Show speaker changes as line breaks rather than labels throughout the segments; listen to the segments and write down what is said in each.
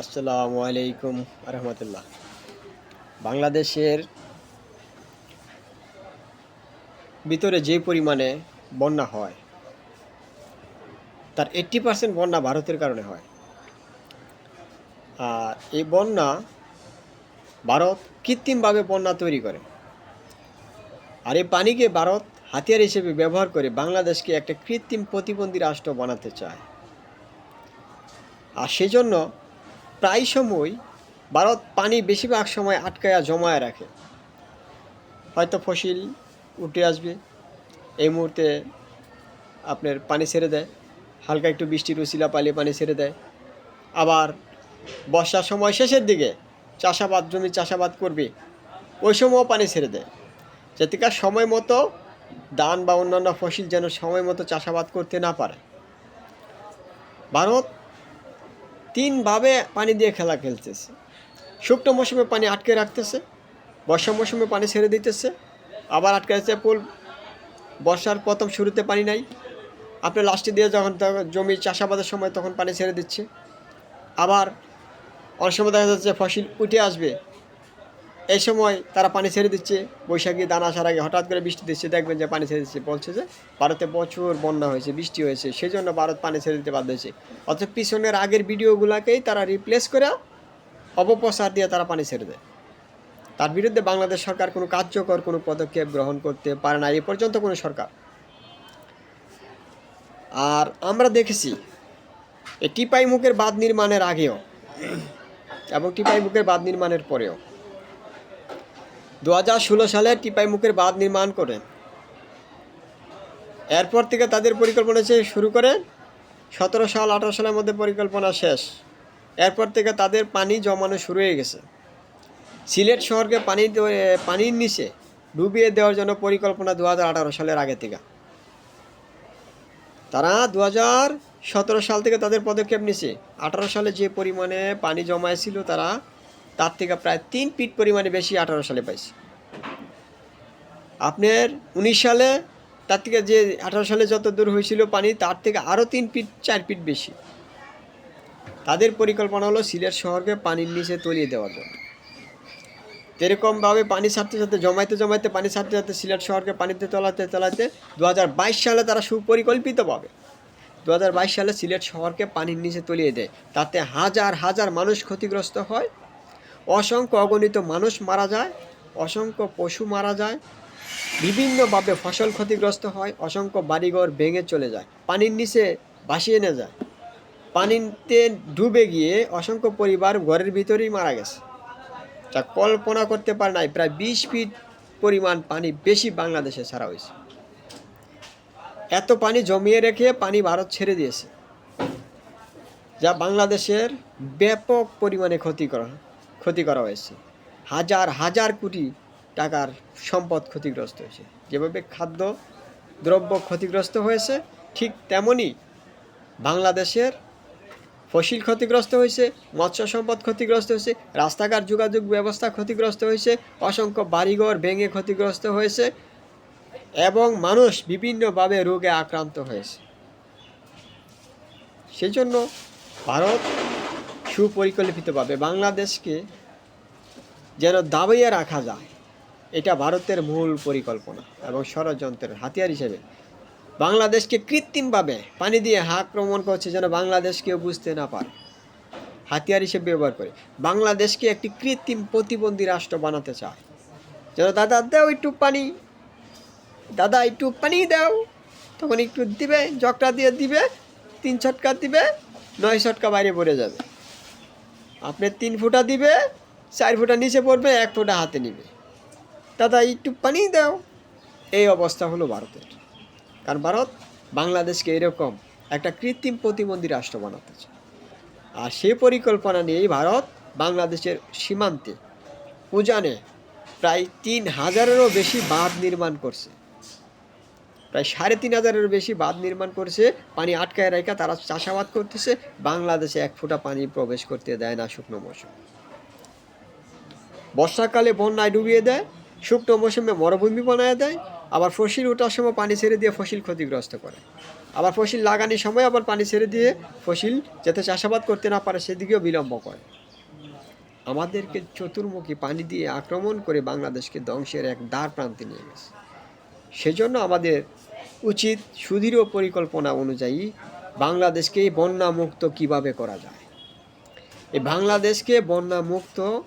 আসসালামু আলাইকুম রহমতুল্লাহ বাংলাদেশের ভিতরে যে পরিমাণে বন্যা হয়, তার এইট্টি পার্সেন্ট বন্যা ভারতের কারণে হয়। আর এই বন্যা ভারত কৃত্রিমভাবে বন্যা তৈরি করে। আর এই পানিকে ভারত হাতিয়ার হিসেবে ব্যবহার করে বাংলাদেশকে একটা কৃত্রিম প্রতিবন্ধী রাষ্ট্র বানাতে চায়। আর সেজন্য প্রায় সময় ভারত পানি বেশিরভাগ সময় আটকায়া জমায় রাখে। হয়তো ফসিল উঠে আসবে, এই মুহূর্তে আপনার পানি ছেড়ে দেয়, হালকা একটু বৃষ্টির উশিলা পালিয়ে পানি ছেড়ে দেয়। আবার বর্ষার সময় শেষের দিকে চাষাবাদ, জমি চাষাবাদ করবে, ওই সময়ও পানি ছেড়ে দেয়। যাতে কার সময় মতো ধান বা অন্যান্য ফসল যেন সময় মতো চাষাবাদ করতে না পারে। ভারত তিনভাবে পানি দিয়ে খেলা খেলতেছে। শুকনো মৌসুমে পানি আটকে রাখতেছে, বর্ষা মৌসুমে পানি ছেড়ে দিতেছে, আবার আটকে যাচ্ছে পুল বর্ষার প্রথম শুরুতে পানি নাই। আপনি লাস্টে দিয়ে যখন জমি চাষাবাদের সময় তখন পানি ছেড়ে দিচ্ছে। আবার অনেক সময় দেখা যাচ্ছে ফসল উঠে আসবে এই সময় তারা পানি ছেড়ে দিচ্ছে, বৈশাখী দানা আসার আগে হঠাৎ করে বৃষ্টি দিচ্ছে, দেখবেন যে পানি ছেড়ে দিচ্ছে, বলছে যে ভারতে প্রচুর বন্যা হয়েছে, বৃষ্টি হয়েছে সেই জন্য ভারত পানি ছেড়ে দিতে বাধ্য হয়েছে। অথচ পিছনের আগের ভিডিওগুলোকেই তারা রিপ্লেস করে অপপ্রচার দিয়ে তারা পানি ছেড়ে দেয়। তার বিরুদ্ধে বাংলাদেশ সরকার কোনো কার্যকর কোনো পদক্ষেপ গ্রহণ করতে পারে না, এ পর্যন্ত কোনো সরকার। আর আমরা দেখেছি, এই টিপাই মুখের বাঁধ নির্মাণের আগেও এবং টিপাই মুখের বাঁধ নির্মাণের পরেও দু হাজার ষোলো সালে টিপাই মুখের বাঁধ নির্মাণ করেন। এরপর থেকে তাদের পরিকল্পনা সে শুরু করে সতেরো সাল, আঠারো সালের মধ্যে পরিকল্পনা শেষ। এরপর থেকে তাদের পানি জমানো শুরু হয়ে গেছে। সিলেট শহরকে পানি পানির নিচে ডুবিয়ে দেওয়ার জন্য পরিকল্পনা দু হাজার আঠারো সালের আগে থেকে। তারা দু হাজার সতেরো সাল থেকে তাদের পদক্ষেপ নিছে। আঠারো সালে যে পরিমাণে পানি জমায়েছিল তারা তার থেকে প্রায় তিন ফিট পরিমাণে বেশি আঠারো সালে পাইছে। আপনার উনিশ সালে তার থেকে যে আঠারো সালে যত দূর হয়েছিল পানি, তার থেকে আরও তিন ফিট, চার ফিট বেশি। তাদের পরিকল্পনা হলো সিলেট শহরকে পানির নিচে তলিয়ে দেওয়ার জন্য। এরকমভাবে পানি ছাড়তে ছাড়তে, জমাইতে জমাইতে, পানি ছাড়তে ছাড়তে সিলেট শহরকে পানিতে তোলাতে তোলাতে দু সালে তারা সুপরিকল্পিতভাবে দু হাজার বাইশ সালে সিলেট শহরকে পানির নিচে তলিয়ে দেয়। তাতে হাজার হাজার মানুষ ক্ষতিগ্রস্ত হয় অসংখ্য অগণিত মানুষ মারা যায়, অসংখ্য পশু মারা যায়, বিভিন্নভাবে ফসল ক্ষতিগ্রস্ত হয়, অসংখ্য বাড়িঘর ভেঙে চলে যায়, পানির নিচে ভাসিয়ে নিয়ে যায়। পানিতে ডুবে গিয়ে অসংখ্য পরিবার ঘরের ভিতরেই মারা গেছে। যা কল্পনা করতে পারে নাই, প্রায় বিশ ফিট পরিমাণ পানি বেশি বাংলাদেশে ছাড়া হয়েছে। এত পানি জমিয়ে রেখে পানি ভারত ছেড়ে দিয়েছে, যা বাংলাদেশের ব্যাপক পরিমাণে ক্ষতি করা ক্ষতি করা হয়েছে। হাজার হাজার কোটি টাকার সম্পদ ক্ষতিগ্রস্ত হয়েছে। যেভাবে খাদ্য, দ্রব্য ক্ষতিগ্রস্ত হয়েছে, ঠিক তেমনই বাংলাদেশের ফসিল ক্ষতিগ্রস্ত হয়েছে মৎস্য সম্পদ ক্ষতিগ্রস্ত হয়েছে, রাস্তাঘাট যোগাযোগ ব্যবস্থা ক্ষতিগ্রস্ত হয়েছে, অসংখ্য বাড়িঘর ভেঙে ক্ষতিগ্রস্ত হয়েছে এবং মানুষ বিভিন্নভাবে রোগে আক্রান্ত হয়েছে। সেই জন্য ভারত সুপরিকল্পিতভাবে বাংলাদেশকে যেন দাবাইয়ে রাখা যায়, এটা ভারতের মূল পরিকল্পনা এবং ষড়যন্ত্রের হাতিয়ার হিসেবে। বাংলাদেশকে কৃত্রিমভাবে পানি দিয়ে আক্রমণ করছে যেন বাংলাদেশ কেউ বুঝতে না পারে। হাতিয়ার হিসেবে ব্যবহার করে। বাংলাদেশকে একটি কৃত্রিম প্রতিবন্ধী রাষ্ট্র বানাতে চায়। যেন দাদা দাও একটু পানি। দাদা একটু পানি দাও। তখন একটু দিবে জগটা দিয়ে দিবে, তিন ছটকা দিবে, নয় ছটকা বাইরে পড়ে যাবে। আপনি তিন ফুটা দিবে, চার ফুটা নিচে পড়বে, এক ফুটা হাতে নিবে। দাদা, একটু পানি দাও। এই অবস্থা হলো ভারতের। কারণ ভারত বাংলাদেশকে এরকম একটা কৃত্রিম প্রতিবন্ধী রাষ্ট্র বানাতে চায় আর সে পরিকল্পনা নিয়েই ভারত বাংলাদেশের সীমান্তে উজানে প্রায় তিন হাজারেরও বেশি বাঁধ নির্মাণ করছে। প্রায় সাড়ে তিন হাজারেরও বেশি বাঁধ নির্মাণ করছে, পানি আটকায় রেখা তারা চাষাবাদ করতেছে, বাংলাদেশে এক ফোঁটা পানি প্রবেশ করতে দেয় না শুকনো মৌসুম। বর্ষাকালে বন্যায় ডুবিয়ে দেয়, শুকনো মৌসুমে মরুভূমি বানায় দেয়, আবার ফসিল ওঠার সময় পানি ছেড়ে দিয়ে ফসিল ক্ষতিগ্রস্ত করে। আবার ফসিল লাগানোর সময় আবার পানি ছেড়ে দিয়ে ফসিল যাতে চাষাবাদ করতে না পারে সেদিকেও বিলম্ব করে। আমাদেরকে চতুর্মুখী পানি দিয়ে আক্রমণ করে বাংলাদেশকে ধ্বংসের এক দ্বার প্রান্তে নিয়ে গেছে। সেজন্য আমাদের উচিত সুদৃঢ় পরিকল্পনা অনুযায়ী বাংলাদেশকে বন্যা মুক্ত কীভাবে করা যায়। এই বাংলাদেশকে বন্যা মুক্ত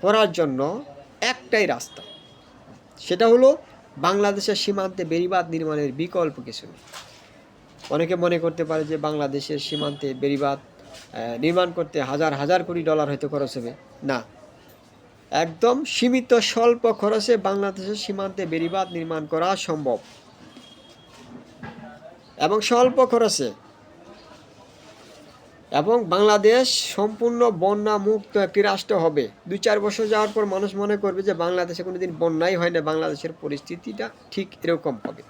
করার জন্য একটাই রাস্তা সেটা হলো বাংলাদেশের সীমান্তে বেড়িবাঁধ নির্মাণের বিকল্প কিছু নেই। অনেকে মনে করতে পারে যে বাংলাদেশের সীমান্তে আহ, নির্মাণ করতে হাজার হাজার কোটি ডলার হয়তো খরচ হবে। না একদম সীমিত স্বল্প খরচে বাংলাদেশের সীমান্তে বেড়িবাঁধ নির্মাণ করা সম্ভব। এবং স্বল্প খরচে। এবং বাংলাদেশ সম্পূর্ণ বন্যা মুক্ত একটি রাষ্ট্র হবে। দুই চার বছর যাওয়ার পর মানুষ মনে করবে যে বাংলাদেশে কোনোদিন বন্যাই হয় না, বাংলাদেশের পরিস্থিতিটা ঠিক এরকম হবে।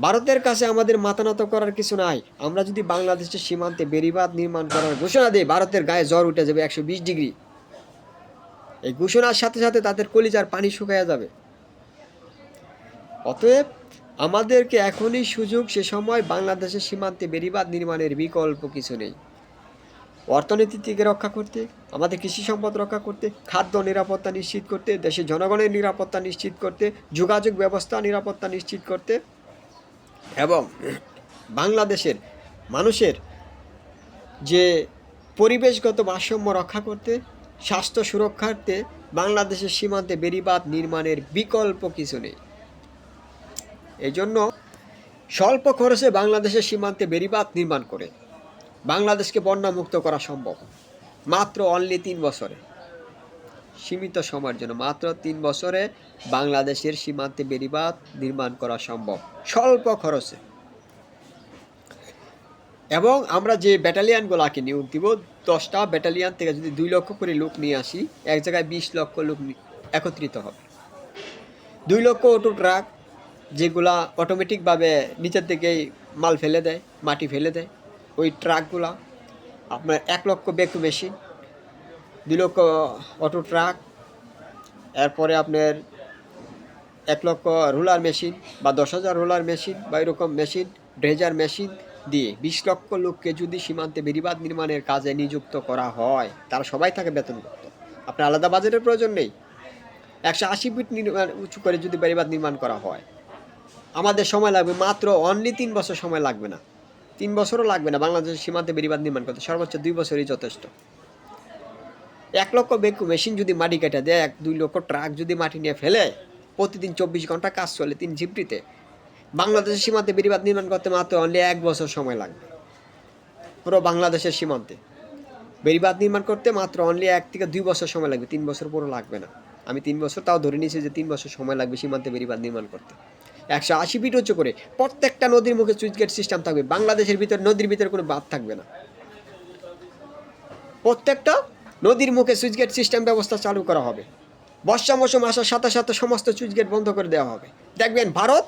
ভারতের কাছে আমাদের মাতানত করার কিছু নাই। আমরা যদি বাংলাদেশের সীমান্তে বেড়িবাঁধ নির্মাণ করার ঘোষণা দিই, ভারতের গায়ে জ্বর উঠে যাবে একশো বিশ ডিগ্রি। এই ঘোষণার সাথে সাথে তাদের কলিজার পানি শুকায়া যাবে। অতএব আমাদেরকে এখনই সুযোগ সে সময় বাংলাদেশের সীমান্তে বেড়িবাঁধ নির্মাণের বিকল্প কিছু নেই। অর্থনীতি থেকে রক্ষা করতে, আমাদের কৃষি সম্পদ রক্ষা করতে, খাদ্য নিরাপত্তা নিশ্চিত করতে, দেশের জনগণের নিরাপত্তা নিশ্চিত করতে, যোগাযোগ ব্যবস্থা নিরাপত্তা নিশ্চিত করতে এবং বাংলাদেশের মানুষের যে পরিবেশগত ভারসাম্য রক্ষা করতে স্বাস্থ্য সুরক্ষার্থে বাংলাদেশের সীমান্তে বেড়িবাঁধ নির্মাণের বিকল্প কিছু নেই। এই জন্য স্বল্প খরচে বাংলাদেশের সীমান্তে বেড়িবাঁধ নির্মাণ করে বাংলাদেশকে বন্যা মুক্ত করা সম্ভব। মাত্র অনলি তিন বছরে। সীমিত সময়ের জন্য মাত্র তিন বছরে বাংলাদেশের সীমান্তে বেড়িবাঁধ নির্মাণ করা সম্ভব। স্বল্প খরচে। এবং আমরা যে ব্যাটালিয়ানগুলোকে নিয়োগ দিব, দশটা ব্যাটালিয়ান থেকে যদি দুই লক্ষ করে লোক নিয়ে আসি, এক জায়গায় বিশ লক্ষ লোক একত্রিত হবে। দুই লক্ষ অটো ট্রাক যেগুলা অটোমেটিকভাবে নিচের দিকেই মাল ফেলে দেয়, মাটি ফেলে দেয়, ওই ট্রাকগুলা আপনার এক লক্ষ বেকু মেশিন দুই লক্ষ অটো ট্রাক এরপরে আপনার এক লক্ষ রোলার মেশিন বা দশ হাজার রোলার মেশিন বা এরকম মেশিন ড্রেজার মেশিন দিয়ে বিশ লক্ষ লোককে যদি সীমান্তে বেড়িবাঁধ নির্মাণের কাজে নিযুক্ত করা হয়, তারা সবাই থাকে বেতনভুক্ত আপনার আলাদা বাজেটের প্রয়োজন নেই। একশো আশি ফিট নির্মাণ, উঁচু করে যদি বেড়িবাঁধ নির্মাণ করা হয়। আমাদের সময় লাগবে মাত্র অনলি তিন বছর সময় লাগবে না। তিন বছরও লাগবে না বাংলাদেশের সীমান্তে বেড়িবাঁধ নির্মাণ করতে। সর্বোচ্চ দুই বছরই যথেষ্ট। এক লক্ষ বেকু মেশিন যদি মাটি কেটে দেয়, এক দুই লক্ষ ট্রাক যদি মাটি নিয়ে ফেলে, প্রতিদিন চব্বিশ ঘণ্টা কাজ চলে তিন ঝিপটিতে। বাংলাদেশের সীমান্তে বেড়িবাঁধ নির্মাণ করতে মাত্র অনলি এক বছর সময় লাগবে। পুরো বাংলাদেশের সীমান্তে। বেড়িবাঁধ নির্মাণ করতে মাত্র অনলি এক থেকে দুই বছর সময় লাগবে। তিন বছর পুরো লাগবে না। আমি তিন বছর তাও ধরে নিয়েছি যে তিন বছর সময় লাগবে সীমান্তে বেড়িবাঁধ নির্মাণ করতে। একশো আশি ফিট উঁচু করে প্রত্যেকটা নদীর মুখে সুইচ গেট সিস্টেম থাকবে। বাংলাদেশের ভিতর নদীর ভিতরে কোনো বাদ থাকবে না। প্রত্যেকটা নদীর মুখে সুইচ গেট সিস্টেম ব্যবস্থা চালু করা হবে। বর্ষা মৌসুম আসার সাথে সাথে সমস্ত সুইচ গেট বন্ধ করে দেওয়া হবে। দেখবেন ভারত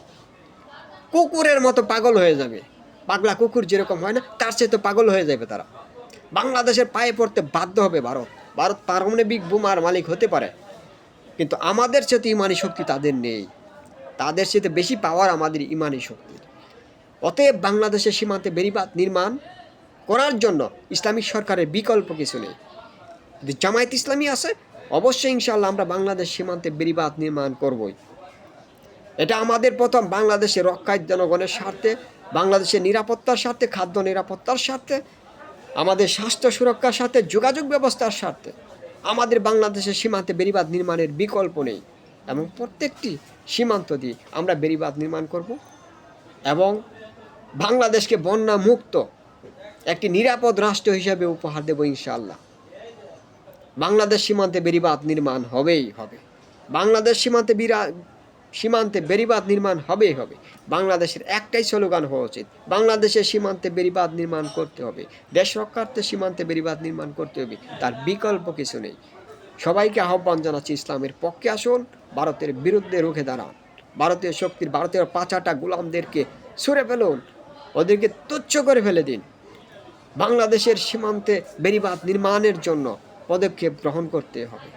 কুকুরের মতো পাগল হয়ে যাবে। পাগলা কুকুর যেরকম হয় না, তার চেয়ে তো পাগল হয়ে যাবে তারা। বাংলাদেশের পায়ে পড়তে বাধ্য হবে ভারত। ভারত পারমাণবিক বোমার মালিক হতে পারে। কিন্তু আমাদের চেয়ে ইমানি শক্তি তাদের নেই। তাদের চেয়ে বেশি পাওয়ার আমাদের ইমানি শক্তির অতএব বাংলাদেশের সীমান্তে বেড়িবাঁধ নির্মাণ করার জন্য ইসলামিক সরকারের বিকল্প কিছু নেই। যদি জামায়াত ইসলামী আছে, অবশ্যই ইনশাল্লাহ আমরা বাংলাদেশ সীমান্তে বেড়িবাঁধ নির্মাণ করবই। এটা আমাদের প্রথম বাংলাদেশের রক্ষায় জনগণের স্বার্থে, বাংলাদেশের নিরাপত্তার স্বার্থে, খাদ্য নিরাপত্তার স্বার্থে, আমাদের স্বাস্থ্য সুরক্ষার স্বার্থে, যোগাযোগ ব্যবস্থার স্বার্থে। আমাদের বাংলাদেশের সীমান্তে বেড়িবাঁধ নির্মাণের বিকল্প নেই এবং প্রত্যেকটি সীমান্ত দিয়ে আমরা বেড়িবাঁধ নির্মাণ করব এবং বাংলাদেশকে বন্যা মুক্ত একটি নিরাপদ রাষ্ট্র হিসাবে উপহার দেব ইনশাআল্লাহ। বাংলাদেশ সীমান্তে বেড়িবাঁধ নির্মাণ হবেই হবে। বাংলাদেশ সীমান্তে বিরা সীমান্তে বেড়িবাঁধ নির্মাণ হবেই হবে। বাংলাদেশের একটাই স্লোগান হওয়া উচিত। বাংলাদেশের সীমান্তে বেড়িবাঁধ নির্মাণ করতে হবে। দেশ রক্ষার্থে সীমান্তে বেড়িবাঁধ নির্মাণ করতে হবে। তার বিকল্প কিছু নেই। সবাইকে আহ্বান জানাচ্ছি, ইসলামের পক্ষে আসুন, ভারতের বিরুদ্ধে রুখে দাঁড়ান। ভারতীয় শক্তির ভারতীয় পাঁচাটা গোলামদেরকে সরে ফেলুন, ওদেরকে তুচ্ছ করে ফেলে দিন। বাংলাদেশের সীমান্তে বেড়িবাঁধ নির্মাণের জন্য পদক্ষেপ গ্রহণ করতে হবে।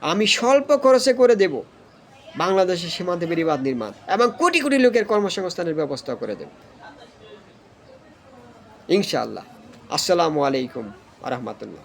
আমি স্বল্প খরচে করে দেব। বাংলাদেশের সীমান্তে বেড়িবাঁধ নির্মাণ এবং কোটি কোটি লোকের কর্মসংস্থানের ব্যবস্থা করে দেবে। ইনশাআল্লাহ। আসসালামু আলাইকুম আ রহমতুল্লাহ।